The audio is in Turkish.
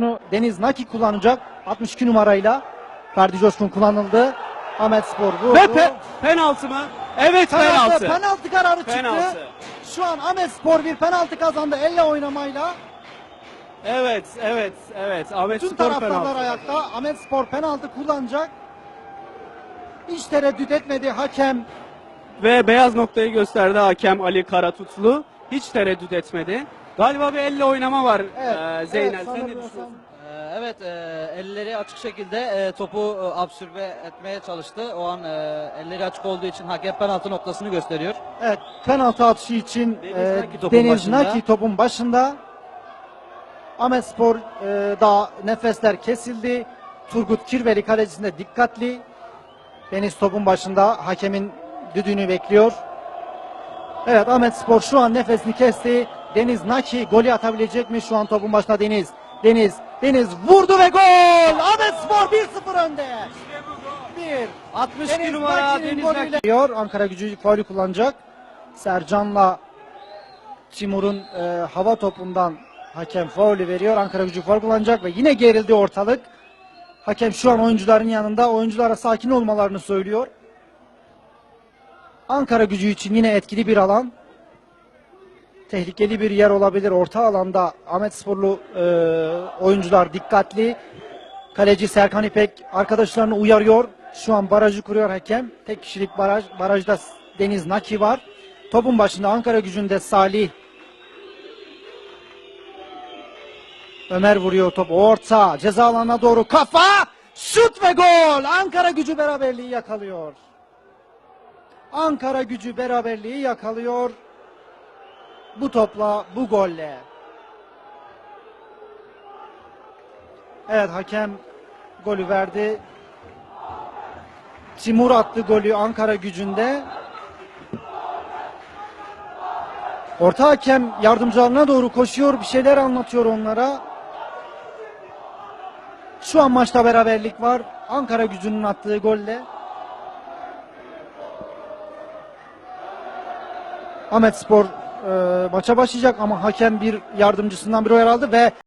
penaltısını Deniz Naki kullanacak. 62 numarayla. Ferdi Coşkun kullanıldı. Ahmet Spor vurdu. Ve pe- penaltı mı? Evet penaltı, penaltı. penaltı kararı çıktı. Penaltı. Şu an Ahmet Spor bir penaltı kazandı elle oynamayla. Evet, evet, evet. Ahmet Tüm Spor taraftarlar penaltı. ayakta. Ahmet Spor penaltı kullanacak. Hiç tereddüt etmedi hakem. Ve beyaz noktayı gösterdi hakem Ali Karatutlu. Hiç tereddüt etmedi. Galiba bir elle oynama var Evet, ee, Zeynel. evet, Sen ne sanırım düşünüyorsun? Ee, Evet, e, elleri açık şekilde e, topu e, absürbe etmeye çalıştı. O an e, elleri açık olduğu için hakem penaltı noktasını gösteriyor. Evet penaltı atışı için Deniz e, Naki topun Deniz başında. Naki topun başında. Ahmet Spor e, daha nefesler kesildi. Turgut Kirveli kalecisinde dikkatli. Deniz topun başında hakemin düdüğünü bekliyor. Evet Ahmet Spor şu an nefesini kesti. Deniz Naki golü atabilecek mi? Şu an topun başında Deniz. Deniz, Deniz vurdu ve gol! Ahmet Spor 1-0 önde. 1. 62 Deniz numara Deniz golüyle-. Diyor. Ankara gücü faulü kullanacak. Sercan'la Timur'un e, hava topundan hakem faulü veriyor. Ankara gücü faul kullanacak ve yine gerildi ortalık. Hakem şu an oyuncuların yanında. Oyunculara sakin olmalarını söylüyor. Ankara gücü için yine etkili bir alan. Tehlikeli bir yer olabilir. Orta alanda Ahmet Sporlu e, oyuncular dikkatli. Kaleci Serkan İpek arkadaşlarını uyarıyor. Şu an barajı kuruyor hakem. Tek kişilik baraj. Barajda Deniz Naki var. Topun başında Ankara gücünde Salih. Ömer vuruyor top. Orta. Ceza alanına doğru. Kafa. Şut ve gol. Ankara gücü beraberliği yakalıyor. Ankara gücü beraberliği yakalıyor. Bu topla, bu golle. Evet hakem golü verdi. Timur attı golü Ankara gücünde. Orta hakem yardımcılarına doğru koşuyor, bir şeyler anlatıyor onlara. Şu an maçta beraberlik var. Ankara gücünün attığı golle. Ahmet Spor maça başlayacak ama hakem bir yardımcısından bir uyarı aldı ve